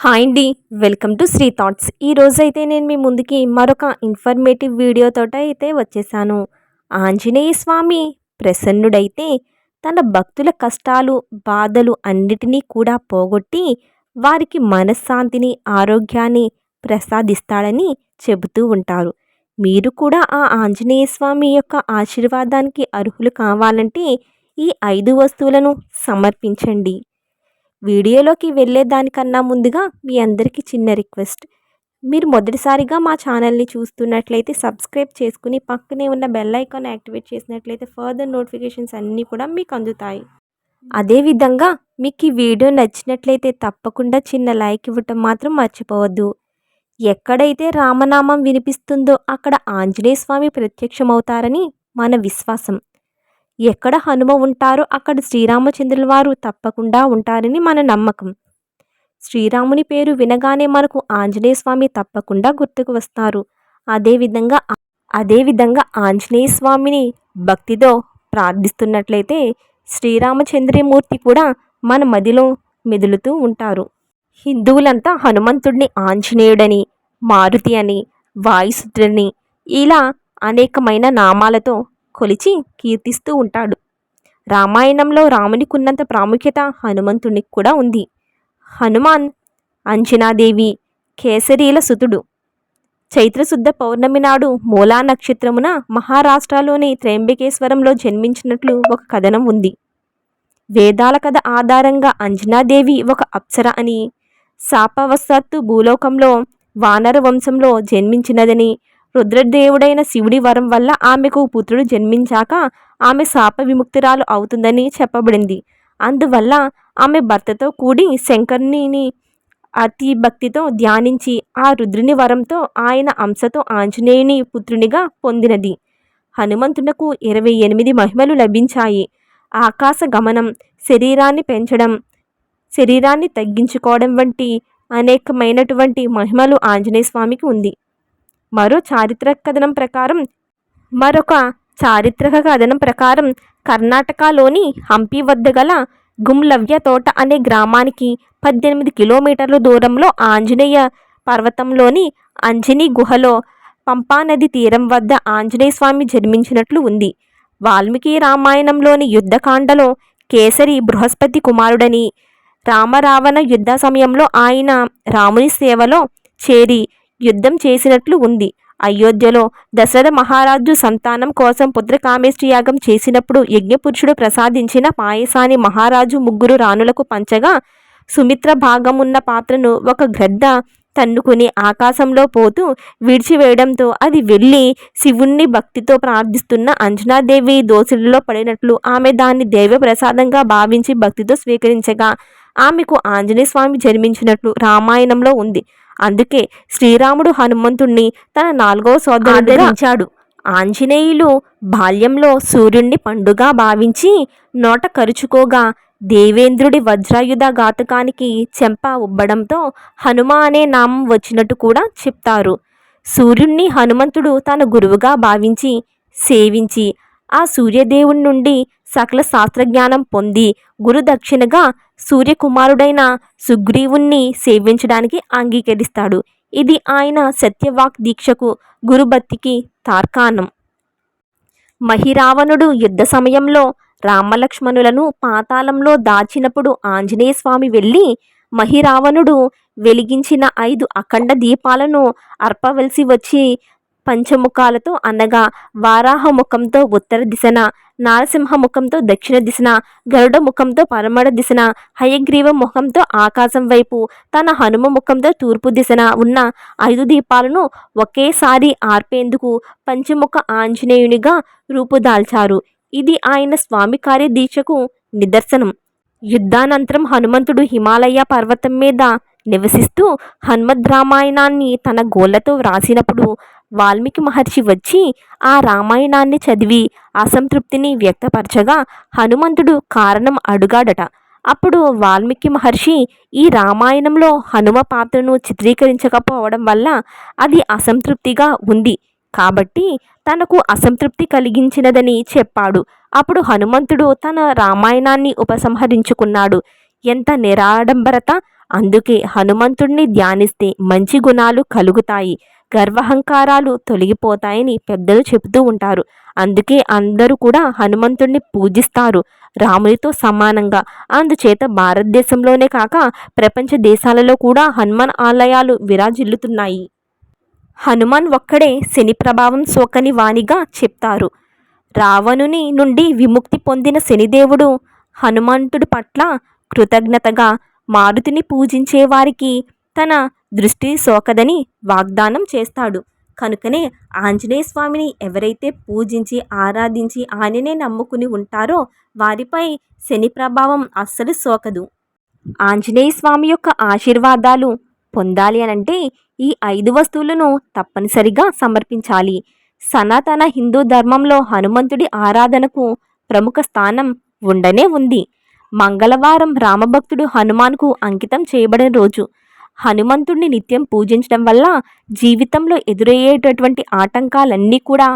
Hi అండి welcome to Shri thoughts ఈ రోజైతే నేను మీ ముందుకి మరొక ఇన్ఫర్మేటివ్ వీడియోతో అయితే వచ్చేసాను. ఆంజనేయ స్వామి ప్రసన్నుడైతే తన భక్తుల కష్టాలు బాధలు అన్నిటినీ కూడా పోగొట్టి వారికి మనశ్శాంతిని ఆరోగ్యాన్ని ప్రసాదిస్తాడని చెబుతూ ఉంటారు. మీరు కూడా ఆ ఆంజనేయ స్వామి యొక్క ఆశీర్వాదానికి అర్హులు కావాలంటే ఈ ఐదు వస్తువులను సమర్పించండి. వీడియోలోకి వెళ్ళేదానికన్నా ముందుగా మీ అందరికీ చిన్న రిక్వెస్ట్. మీరు మొదటిసారిగా మా ఛానల్ని చూస్తున్నట్లయితే సబ్స్క్రైబ్ చేసుకుని పక్కనే ఉన్న బెల్ ఐకాన్ యాక్టివేట్ చేసినట్లయితే ఫర్దర్ నోటిఫికేషన్స్ అన్నీ కూడా మీకు అందుతాయి. అదేవిధంగా మీకు ఈ వీడియో నచ్చినట్లయితే తప్పకుండా చిన్న లైక్ ఇవ్వటం మాత్రం మర్చిపోవద్దు. ఎక్కడైతే రామనామం వినిపిస్తుందో అక్కడ ఆంజనేయ స్వామి ప్రత్యక్షమవుతారని మన విశ్వాసం. ఎక్కడ హనుమ ఉంటారో అక్కడ శ్రీరామచంద్రుల వారు తప్పకుండా ఉంటారని మన నమ్మకం. శ్రీరాముని పేరు వినగానే మనకు ఆంజనేయ స్వామి తప్పకుండా గుర్తుకు వస్తారు. అదేవిధంగా అదేవిధంగా ఆంజనేయ స్వామిని భక్తితో ప్రార్థిస్తున్నట్లయితే శ్రీరామచంద్రమూర్తి కూడా మన మదిలో మెదులుతూ ఉంటారు. హిందువులంతా హనుమంతుడిని ఆంజనేయుడని మారుతి అని వాయుసుద్రుని ఇలా అనేకమైన నామాలతో కొలిచి కీర్తిస్తూ ఉంటాడు. రామాయణంలో రామునికున్నంత ప్రాముఖ్యత హనుమంతునికి కూడా ఉంది. హనుమాన్ అంజనాదేవి కేసరీల సుతుడు. చైత్రశుద్ధ పౌర్ణమి నాడు మూలా నక్షత్రమున మహారాష్ట్రలోని త్రయంబకేశ్వరంలో జన్మించినట్లు ఒక కథనం ఉంది. వేదాల కథ ఆధారంగా అంజనాదేవి ఒక అప్సర అని శాపవశాత్తు భూలోకంలో వానర వంశంలో జన్మించినదని రుద్రదేవుడైన శివుడి వరం వల్ల ఆమెకు పుత్రుడు జన్మించాక ఆమె శాప విముక్తురాలు అవుతుందని చెప్పబడింది. అందువల్ల ఆమె భర్తతో కూడి శంకరుని అతి భక్తితో ధ్యానించి ఆ రుద్రుని వరంతో ఆయన అంశతో ఆంజనేయుని పుత్రునిగా పొందినది. హనుమంతునకు ఇరవై ఎనిమిది మహిమలు లభించాయి. ఆకాశ గమనం శరీరాన్ని పెంచడం శరీరాన్ని తగ్గించుకోవడం వంటి అనేకమైనటువంటి మహిమలు ఆంజనేయ స్వామికి ఉంది. మరో చారిత్రక కథనం ప్రకారం మరొక చారిత్రక కథనం ప్రకారం కర్ణాటకలోని హంపి వద్ద గల గుమ్లవ్య తోట అనే గ్రామానికి పద్దెనిమిది కిలోమీటర్ల దూరంలో ఆంజనేయ పర్వతంలోని అంజని గుహలో పంపానది తీరం వద్ద ఆంజనేయ స్వామి జన్మించినట్లు ఉంది. వాల్మీకి రామాయణంలోని యుద్ధకాండలో కేసరి బృహస్పతి కుమారుడని రామరావణ యుద్ధ సమయంలో ఆయన రాముని సేవలో చేరి యుద్ధం చేసినట్లు ఉంది. అయోధ్యలో దశరథ మహారాజు సంతానం కోసం పుత్రకామేష్టి యాగం చేసినప్పుడు యజ్ఞపురుషుడు ప్రసాదించిన పాయసాన్ని మహారాజు ముగ్గురు రాణులకు పంచగా సుమిత్ర భాగమున్న పాత్రను ఒక గ్రద్ద తన్నుకుని ఆకాశంలో పోతూ విడిచివేయడంతో అది వెళ్ళి శివుణ్ణి భక్తితో ప్రార్థిస్తున్న అంజనాదేవి దోషులలో పడినట్లు ఆమె దాన్ని దైవప్రసాదంగా భావించి భక్తితో స్వీకరించగా ఆమెకు ఆంజనేయ స్వామి జన్మించినట్లు రామాయణంలో ఉంది. అందుకే శ్రీరాముడు హనుమంతుణ్ణి తన నాలుగవ సోదరుడు ఆంజనేయులు బాల్యంలో సూర్యుణ్ణి పండుగ భావించి నోట కరుచుకోగా దేవేంద్రుడి వజ్రాయుధ ఘాతకానికి చెంప ఉబ్బడంతో హనుమ అనే నామం వచ్చినట్టు కూడా చెప్తారు. సూర్యుణ్ణి హనుమంతుడు తన గురువుగా భావించి సేవించి ఆ సూర్యదేవుడి నుండి సకల శాస్త్రజ్ఞానం పొంది గురుదక్షిణగా సూర్యకుమారుడైన సుగ్రీవుణ్ణి సేవించడానికి అంగీకరిస్తాడు. ఇది ఆయన సత్యవాక్ దీక్షకు గురుభక్తికి తార్కాణం. మహిరావణుడు యుద్ధ సమయంలో రామలక్ష్మణులను పాతాళంలో దాచినప్పుడు ఆంజనేయ స్వామి వెళ్ళి మహిరావణుడు వెలిగించిన ఐదు అఖండ దీపాలను అర్పవలసి వచ్చి పంచముఖాలతో అనగా వారాహ ముఖంతో ఉత్తర దిశన నారసింహ ముఖంతో దక్షిణ దిశన గరుడ ముఖంతో పరమడ దిశన హయగ్రీవ ముఖంతో ఆకాశం వైపు తన హనుమ ముఖంతో తూర్పు దిశన ఉన్న ఐదు దీపాలను ఒకేసారి ఆర్పేందుకు పంచముఖ ఆంజనేయునిగా రూపుదాల్చారు. ఇది ఆయన స్వామి కార్య దీక్షకు నిదర్శనం. యుద్ధానంతరం హనుమంతుడు హిమాలయ పర్వతం మీద నివసిస్తూ హనుమద్ రామాయణాన్ని తన గోళ్ళతో వ్రాసినప్పుడు వాల్మీకి మహర్షి వచ్చి ఆ రామాయణాన్ని చదివి అసంతృప్తిని వ్యక్తపరచగా హనుమంతుడు కారణం అడుగాడట. అప్పుడు వాల్మీకి మహర్షి ఈ రామాయణంలో హనుమ పాత్రను చిత్రీకరించకపోవడం వల్ల అది అసంతృప్తిగా ఉంది. కాబట్టి తనకు అసంతృప్తి కలిగించినదని చెప్పాడు. అప్పుడు హనుమంతుడు తన రామాయణాన్ని ఉపసంహరించుకున్నాడు. ఎంత నిరాడంబరత! అందుకే హనుమంతుడిని ధ్యానిస్తే మంచి గుణాలు కలుగుతాయి. గర్వహంకారాలు తొలగిపోతాయని పెద్దలు చెబుతూ ఉంటారు. అందుకే అందరూ కూడా హనుమంతుడిని పూజిస్తారు. రామునితో సమానంగా. అందుచేత భారతదేశంలోనే కాక ప్రపంచ దేశాలలో కూడా హనుమాన్ ఆలయాలు విరాజిల్లుతున్నాయి. హనుమాన్ ఒక్కడే శని ప్రభావం సోకని వాణిగా చెప్తారు. రావణుని నుండి విముక్తి పొందిన శనిదేవుడు హనుమంతుడి పట్ల కృతజ్ఞతగా మారుతిని పూజించే వారికి తన దృష్టి సోకదని వాగ్దానం చేస్తాడు. కనుకనే ఆంజనేయ స్వామిని ఎవరైతే పూజించి ఆరాధించి ఆయననే నమ్ముకుని ఉంటారో వారిపై శని ప్రభావం అస్సలు సోకదు. ఆంజనేయ స్వామి యొక్క ఆశీర్వాదాలు పొందాలి అనంటే ఈ ఐదు వస్తువులను తప్పనిసరిగా సమర్పించాలి. సనాతన హిందూ ధర్మంలో హనుమంతుడి ఆరాధనకు ప్రముఖ స్థానం ఉండనే ఉంది. మంగళవారం రామభక్తుడు హనుమాన్కు అంకితం చేయబడిన రోజు. హనుమంతుడిని నిత్యం పూజించడం వల్ల జీవితంలో ఎదురయ్యేటటువంటి ఆటంకాలన్నీ కూడా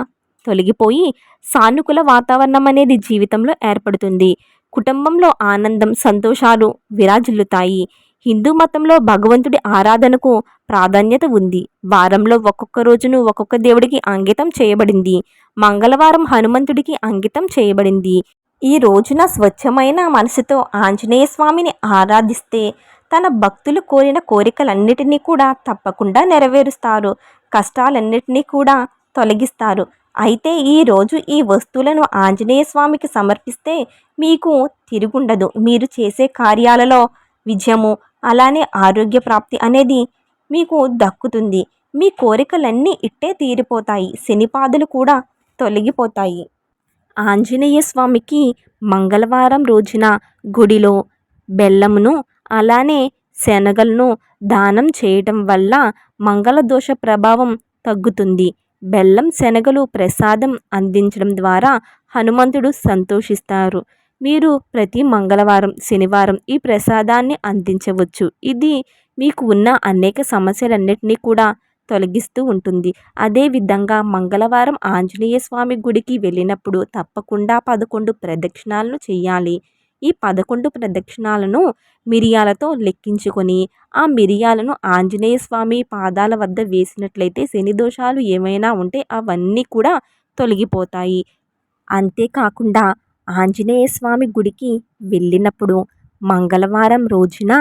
తొలగిపోయి సానుకూల వాతావరణం అనేది జీవితంలో ఏర్పడుతుంది. కుటుంబంలో ఆనందం సంతోషాలు విరాజిల్లుతాయి. హిందూ మతంలో భగవంతుడి ఆరాధనకు ప్రాధాన్యత ఉంది. వారంలో ఒక్కొక్క రోజును ఒక్కొక్క దేవుడికి అంకితం చేయబడింది. మంగళవారం హనుమంతుడికి అంకితం చేయబడింది. ఈ రోజున స్వచ్ఛమైన మనసుతో ఆంజనేయ స్వామిని ఆరాధిస్తే తన భక్తులు కోరిన కోరికలన్నిటినీ కూడా తప్పకుండా నెరవేరుస్తారు. కష్టాలన్నిటినీ కూడా తొలగిస్తారు. అయితే ఈరోజు ఈ వస్తువులను ఆంజనేయ స్వామికి సమర్పిస్తే మీకు తిరుగుండదు. మీరు చేసే కార్యాలలో విజయము అలానే ఆరోగ్య ప్రాప్తి అనేది మీకు దక్కుతుంది. మీ కోరికలన్నీ ఇట్టే తీరిపోతాయి. శనిపాదులు కూడా తొలగిపోతాయి. ఆంజనేయ స్వామికి మంగళవారం రోజున గుడిలో బెల్లమును అలానే శనగలను దానం చేయటం వల్ల మంగళదోష ప్రభావం తగ్గుతుంది. బెల్లం శనగలు ప్రసాదం అందించడం ద్వారా హనుమంతుడు సంతోషిస్తారు. మీరు ప్రతి మంగళవారం శనివారం ఈ ప్రసాదాన్ని అందించవచ్చు. ఇది మీకు ఉన్న అనేక సమస్యలన్నింటినీ కూడా తొలగిస్తూ ఉంటుంది. అదేవిధంగా మంగళవారం ఆంజనేయ స్వామి గుడికి వెళ్ళినప్పుడు తప్పకుండా పదకొండు ప్రదక్షిణాలను చేయాలి. ఈ పదకొండు ప్రదక్షిణాలను మిరియాలతో లెక్కించుకొని ఆ మిరియాలను ఆంజనేయ స్వామి పాదాల వద్ద వేసినట్లయితే శని దోషాలు ఏమైనా ఉంటే అవన్నీ కూడా తొలగిపోతాయి. అంతేకాకుండా ఆంజనేయ స్వామి గుడికి వెళ్ళినప్పుడు మంగళవారం రోజున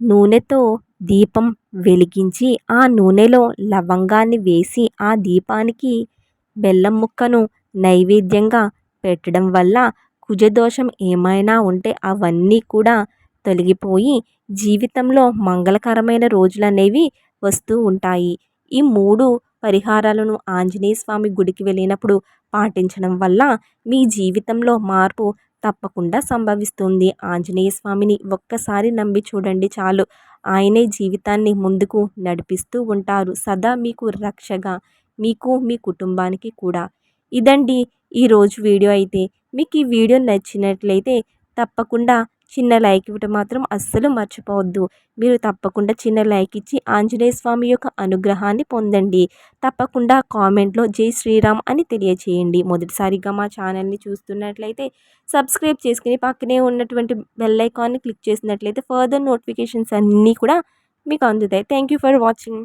నూనెతో దీపం వెలిగించి ఆ నూనెలో లవంగాన్ని వేసి ఆ దీపానికి బెల్లం ముక్కను నైవేద్యంగా పెట్టడం వల్ల కుజదోషం ఏమైనా ఉంటే అవన్నీ కూడా తొలగిపోయి జీవితంలో మంగళకరమైన రోజులు అనేవి వస్తూ ఉంటాయి. ఈ మూడు పరిహారాలను ఆంజనేయ స్వామి గుడికి వెళ్ళినప్పుడు పాటించడం వల్ల మీ జీవితంలో మార్పు తప్పకుండా సంభవిస్తుంది. ఆంజనేయ స్వామిని ఒక్కసారి నమ్మి చూడండి చాలు. ఆయనే జీవితాన్ని ముందుకు నడిపిస్తూ ఉంటారు. సదా మీకు రక్షగా మీకు మీ కుటుంబానికి కూడా. ఇదండి ఈరోజు వీడియో అయితే మీకు ఈ వీడియో నచ్చినట్లయితే తప్పకుండా చిన్న లైక్ ఇవ్వటం మాత్రం అస్సలు మర్చిపోవద్దు. మీరు తప్పకుండా చిన్న లైక్ ఇచ్చి ఆంజనేయ స్వామి యొక్క అనుగ్రహాన్ని పొందండి. తప్పకుండా కామెంట్లో జై శ్రీరామ్ అని తెలియచేయండి. మొదటిసారిగా మా ఛానల్ని చూస్తున్నట్లయితే సబ్స్క్రైబ్ చేసుకుని పక్కనే ఉన్నటువంటి బెల్ ఐకాన్ని క్లిక్ చేసినట్లయితే ఫర్దర్ నోటిఫికేషన్స్ అన్నీ కూడా మీకు అందుతాయి. Thank you for watching.